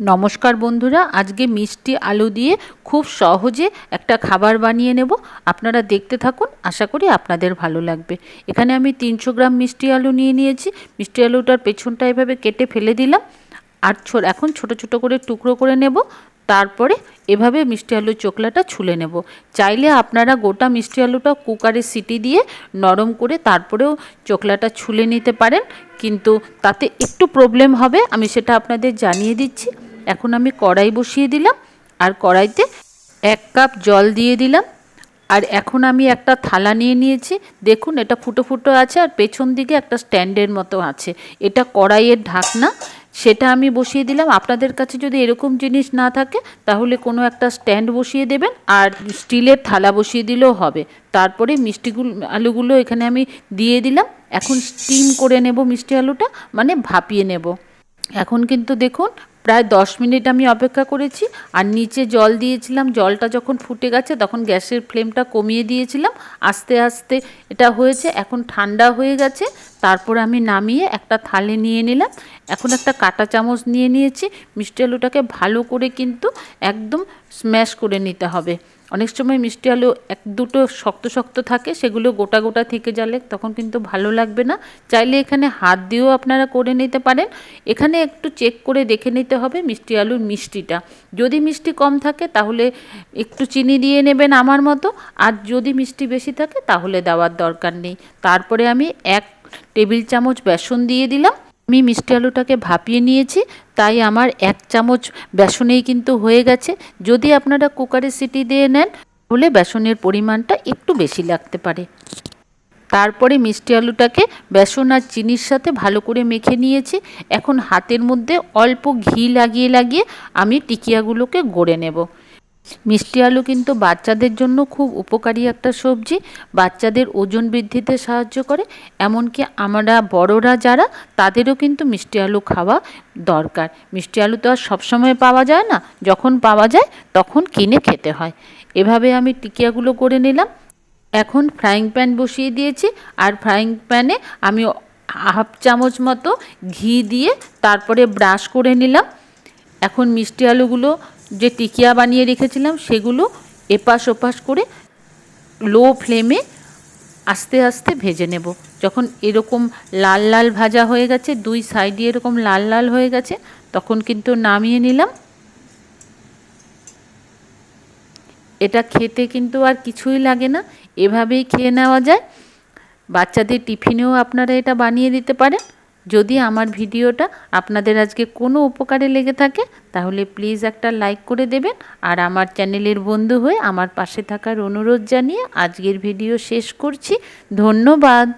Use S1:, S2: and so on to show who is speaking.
S1: নমস্কার বন্ধুরা, আজকে মিষ্টি আলু দিয়ে খুব সহজে একটা খাবার বানিয়ে নেব। আপনারা দেখতে থাকুন, আশা করি আপনাদের ভালো লাগবে। এখানে আমি তিনশো গ্রাম মিষ্টি আলু নিয়ে নিয়েছি। মিষ্টি আলুটার পেছনটা এভাবে কেটে ফেলে দিলাম। আর এখন ছোট ছোট করে টুকরো করে নেব। তারপরে এভাবে মিষ্টি আলুর চোকলাটা ছুলে নেব। চাইলে আপনারা গোটা মিষ্টি আলুটা কুকারে সিটি দিয়ে নরম করে তারপরেও চোকলাটা ছুলে নিতে পারেন। কিন্তু তাতে একটু প্রবলেম হবে, আমি সেটা আপনাদের জানিয়ে দিচ্ছি। এখন আমি কড়াই বসিয়ে দিলাম, আর কড়াইতে এক কাপ জল দিয়ে দিলাম। আর এখন আমি একটা থালা নিয়ে নিয়েছি। দেখুন, এটা ফুটো ফুটো আছে আর পেছন দিকে একটা স্ট্যান্ডের মতো আছে। এটা কড়াইয়ের ঢাকনা, সেটা আমি বসিয়ে দিলাম। আপনাদের কাছে যদি এরকম জিনিস না থাকে, তাহলে কোনো একটা স্ট্যান্ড বসিয়ে দেবেন আর স্টিলের থালা বসিয়ে দিলেও হবে। তারপরে মিষ্টিগুলো, আলুগুলো এখানে আমি দিয়ে দিলাম। এখন স্টিম করে নেব মিষ্টি আলুটা মানে ভাপিয়ে নেব। এখন কিন্তু দেখুন প্রায় দশ মিনিট আমি অপেক্ষা করেছি আর নিচে জল দিয়েছিলাম, জলটা যখন ফুটে গেছে তখন গ্যাসের ফ্লেমটা কমিয়ে দিয়েছিলাম। আস্তে আস্তে এটা হয়েছে, এখন ঠান্ডা হয়ে গেছে। তারপর আমি নামিয়ে একটা থালে নিয়ে নিলাম। এখন একটা কাঁটা চামচ নিয়ে নিয়েছি। মিষ্টি আলুটাকে ভালো করে কিন্তু একদম স্ম্যাশ করে নিতে হবে। অনেক সময় মিষ্টি আলু এক দুটো শক্ত শক্ত থাকে, সেগুলো গোটা গোটা থেকে যালে তখন কিন্তু ভালো লাগবে না। চাইলে এখানে হাত দিয়েও আপনারা করে নিতে পারেন। এখানে একটু চেক করে দেখে নিতে হবে মিষ্টি আলুর মিষ্টিটা। যদি মিষ্টি কম থাকে তাহলে একটু চিনি দিয়ে নেবেন আমার মতো। আর যদি মিষ্টি বেশি থাকে তাহলে দেওয়ার দরকার নেই। তারপরে আমি এক টেবিল চামচ বেসন দিয়ে দিলাম। আমি মিষ্টি আলুটাকে ভাপিয়ে নিয়েছি, তাই আমার এক চামচ বেসনেই কিন্তু হয়ে গেছে। যদি আপনারা কুকারে সিটি দিয়ে নেন, তাহলে বেসনের পরিমাণটা একটু বেশি লাগতে পারে। তারপরে মিষ্টি আলুটাকে বেসন আর চিনির সাথে ভালো করে মেখে নিয়েছি। এখন হাতের মধ্যে অল্প ঘি লাগিয়ে লাগিয়ে আমি টিকিয়াগুলোকে গড়ে নেব। মিষ্টি আলু কিন্তু বাচ্চাদের জন্য খুব উপকারী একটা সবজি। বাচ্চাদের ওজন বৃদ্ধিতে সাহায্য করে। এমনকি আমরা বড়রা যারা, তাদেরও কিন্তু মিষ্টি আলু খাওয়া দরকার। মিষ্টি আলু তো আর সবসময় পাওয়া যায় না। যখন পাওয়া যায়, তখন কিনে খেতে হয়। এভাবে আমি টিকিয়াগুলো করে নিলাম। এখন ফ্রাইং প্যান বসিয়ে দিয়েছি। আর ফ্রাইং প্যানে আমি হাফ চামচ মতো ঘি দিয়ে তারপরে ব্রাশ করে নিলাম। এখন মিষ্টি আলুগুলো যে টিকিয়া বানিয়ে রেখেছিলাম, সেগুলো এপাশ ওপাশ করে লো ফ্লেমে আস্তে আস্তে ভেজে নেব। যখন এরকম লাল লাল ভাজা হয়ে গেছে, দুই সাইডে এরকম লাল লাল হয়ে গেছে, তখন কিন্তু নামিয়ে নিলাম। এটা খেতে কিন্তু আর কিছুই লাগে না, এভাবেই খেয়ে নেওয়া যায়। বাচ্চাদের টিফিনেও আপনারা এটা বানিয়ে দিতে পারেন। যদি আমার ভিডিওটা আপনাদের আজকে কোনো উপকারে লেগে থাকে, তাহলে প্লিজ একটা লাইক করে দেবেন আর আমার চ্যানেলের বন্ধু হয়ে আমার পাশে থাকার অনুরোধ জানিয়ে আজকের ভিডিও শেষ করছি। ধন্যবাদ।